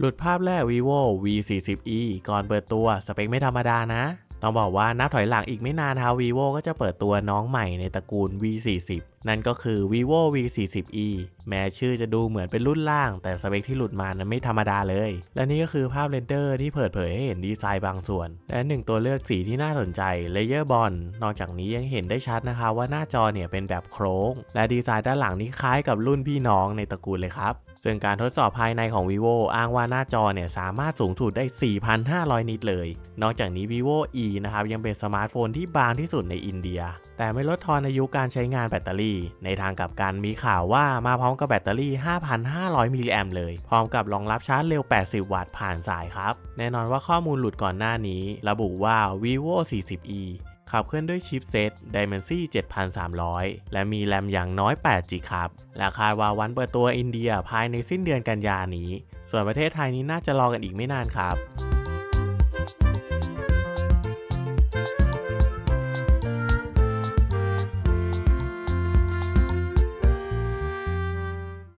หลุดภาพแรก vivo v 4 0 e ก่อนเปิดตัวสเปคไม่ธรรมดานะ ต้องบอกว่านับถอยหลังอีกไม่นานทาง vivo ก็จะเปิดตัวน้องใหม่ในตระกูล v 4 0 นั่นก็คือ vivo v 4 0 e แม้ชื่อจะดูเหมือนเป็นรุ่นล่าง แต่สเปคที่หลุดมานั้นไม่ธรรมดาเลย และนี่ก็คือภาพเรนเดอร์ที่เปิดเผยให้เห็นดีไซน์บางส่วน และหนึ่งตัวเลือกสีที่น่าสนใจ Layer Bond นอกจากนี้ยังเห็นได้ชัดนะคะว่าหน้าจอเนี่ยเป็นแบบโครงและดีไซน์ด้านหลังนี้คล้ายกับรุ่นพี่น้องในตระกูลเลยครับซึ่งการทดสอบภายในของ vivo อ้างว่าหน้าจอเนี่ยสามารถสูงสุดได้ 4,500 นิตเลย นอกจากนี้ vivo e นะครับยังเป็นสมาร์ทโฟนที่บางที่สุดในอินเดีย แต่ไม่ลดทอนอายุการใช้งานแบตเตอรี่ ในทางกลับกันมีข่าวว่ามาพร้อมกับแบตเตอรี่ 5,500 มิลลิแอมเลย พร้อมกับรองรับชาร์จเร็ว 80 วัตต์ผ่านสายครับ แน่นอนว่าข้อมูลหลุดก่อนหน้านี้ ระบุว่า vivo 40e ขับเคลื่อนด้วยชิปเซต Dimensity 7300 และมีแรมอย่างน้อย 8 g ครับและคาดว่าวันเปิดตัวอินเดียภายในสิ้นเดือนกันยานี้ ส่วนประเทศไทยนี้น่าจะรอกันอีกไม่นานครับ